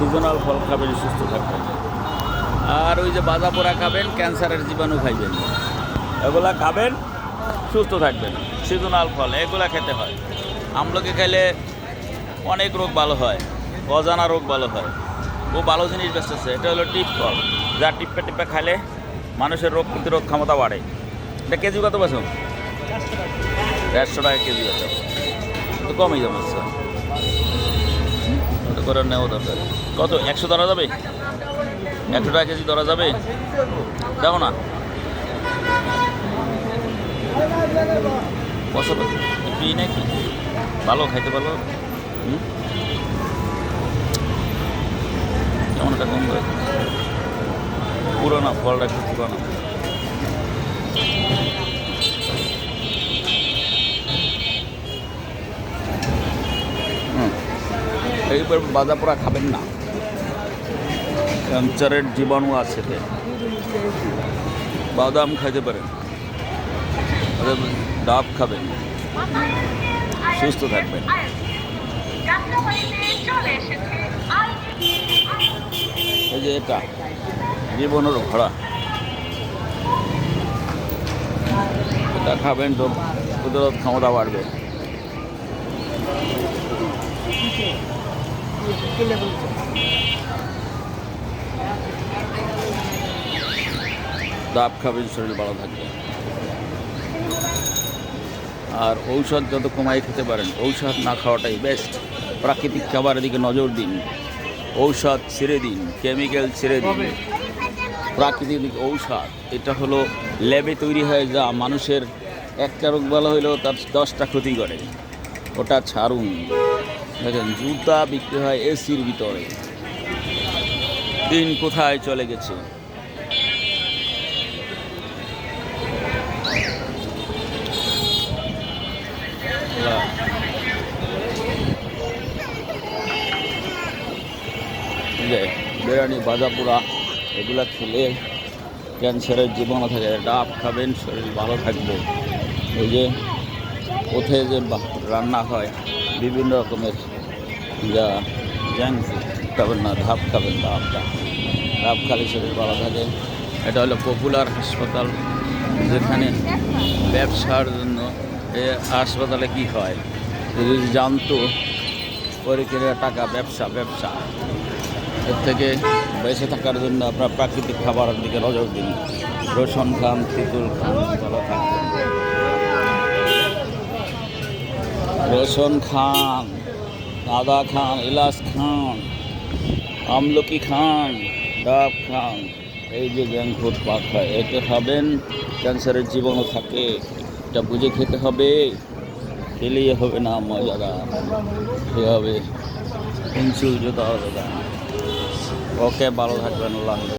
Seasonal ফল খাবেন, সুস্থ থাকবেন। আর ওই যে বাজা পোড়া খাবেন, ক্যান্সারের জীবাণু খাইবেন। এগুলা খাবেন, সুস্থ থাকবেন। সিজনাল ফল, এগুলা খেতে হয়। আমলকি খাইলে অনেক রোগ ভালো হয়, অজানা রোগ ভালো হয়। ও ভালো জিনিস বেসতেছে এটা হলো টিপ ফল। যা টিপে টিপে খাইলে মানুষের রোগ প্রতিরোধ ক্ষমতা বাড়ে। এটা কেজি কত বছর দেড়শো টাকা কেজি আছে তো কমই যাবে করে নেওয়া দরকার। কত? একশো ধরা যাবে? একশো টাকা কেজি ধরা যাবে? দেখো না। নাকি? ভালো, খাইতে ভালো? কেমন একটা করে পুরোনো ফলটা একটু পুরোনো। এইবার বাজা পোড়া খাবেন না। ক্যান্সারের জীবাণু আছে বাদাম খাইতে পারেন। ডাব খাবেন। সুস্থ থাকবেন। এই যে এটা, জীবনের ঘোড়া এটা খাবেন তো প্রতিরোধ ক্ষমতা বাড়বে। ডাব খাবেন শরীর ভালো থাকবে। আর ঔষধ যত কমাই খেতে পারেন, ঔষধ না খাওয়াটাই বেস্ট প্রাকৃতিক খাবারের দিকে নজর দিন, ঔষধ ছেড়ে দিন কেমিক্যাল ছেড়ে দিন। প্রাকৃতিক ঔষধ, এটা হলো ল্যাবে তৈরি হয় যা মানুষের একটা রোগ ভালো হইলেও তার দশটা ক্ষতি করে, ওটা ছাড়ুন। দেখেন, জুতা বিক্রি হয় এসির ভিতরে। দিন কোথায় চলে গেছে? বিরিয়ানি ভাজা পোড়া এগুলা খেলে ক্যান্সারের জীবাণু থাকে। ডাব খাবেন, শরীর ভালো থাকবে। এই যে, ওঠে যে রান্না হয়, বিভিন্ন রকমের যা জ্যাং খাবেন না, ধাপ খাবেন ডাবটা ধাপ খালে শরীর ভালো থাকে। এটা হলো পপুলার হাসপাতাল, যেখানে ব্যবসার জন্য এ হাসপাতালে কি হয়? যদি জানতো পরীক্ষার টাকা ব্যবসা ব্যবসা। এর থেকে বেঁচে থাকার জন্য আপনার প্রাকৃতিক খাবারের দিকে নজর দিন। রসুন খান, তেঁতুল খান, ভালো থাকবেন। রসুন খান আদা খান, এলাচ খান, আমলকি খান, ডাব খান, এই যে জ্যাংফুট পাক হয় এতে খাবেন, ক্যান্সারের জীবাণু থাকে, এটা বুঝে খেতে হবে, খেলেই হবে না মজাদার খেয়ে হবে, ইনসুল জোতা ওকে, ভালো থাকবেন, আল্লাহ।